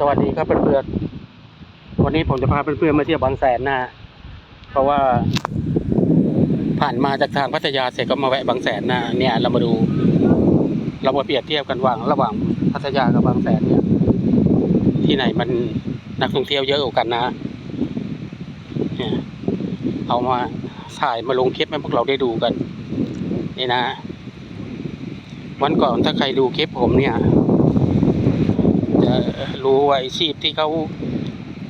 สวัสดีครับเพื่อนๆวันนี้ผมจะพาเพื่อนๆมาเที่ยวบางแสนนะ เพราะว่าผ่านมาจากทางพัทยาเสร็จก็มาแวะบางแสนนะเนี่ย เรามาดู เรามาเปรียบเทียบกันว่างระหว่างพัทยากับบางแสนเนี่ย ที่ไหนมันนักท่องเที่ยวเยอะกว่ากันนะเนี่ยเอามาถ่ายมาลงคลิปให้พวกเราได้ดูกัน นี่นะ วันก่อนถ้าใครดูคลิปผมเนี่ย รู้ว่าอาชีพที่เขา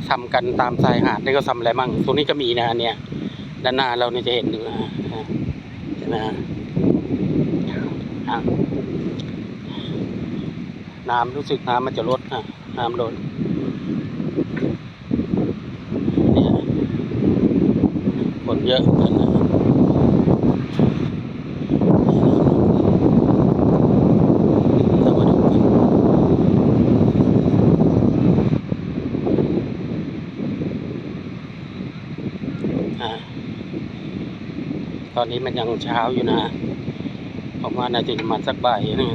ทำกันตามชายหาดนี่ก็ทำอะไรมั่งตรงนี้ก็มีนะเนี่ย ด้านหน้าเราเนี่ยจะเห็นอยู่นะเห็นไหมน้ำรู้สึกน้ำมันจะลดนะน้ำลดนี่ยคนเยอะกันนะเรามาดูกัน อ่าตอนนี้มันยังเช้าอยู่นะ ผมว่าน่าจะประมาณสักบ่ายนึง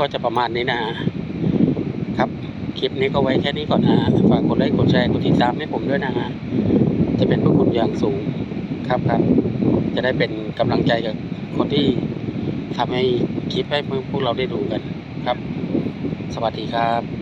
ก็จะประมาณนี้นะ ครับ คลิปนี้ก็ไว้แค่นี้ก่อนนะฝากกดไลค์กดแชร์กดติดตามให้ผมด้วยนะฮะจะเป็นพระคุณอย่างสูงครับครับ จะได้เป็นกำลังใจกับคนที่ทำให้คลิปให้พวกเราได้ดูกันครับ สวัสดีครับ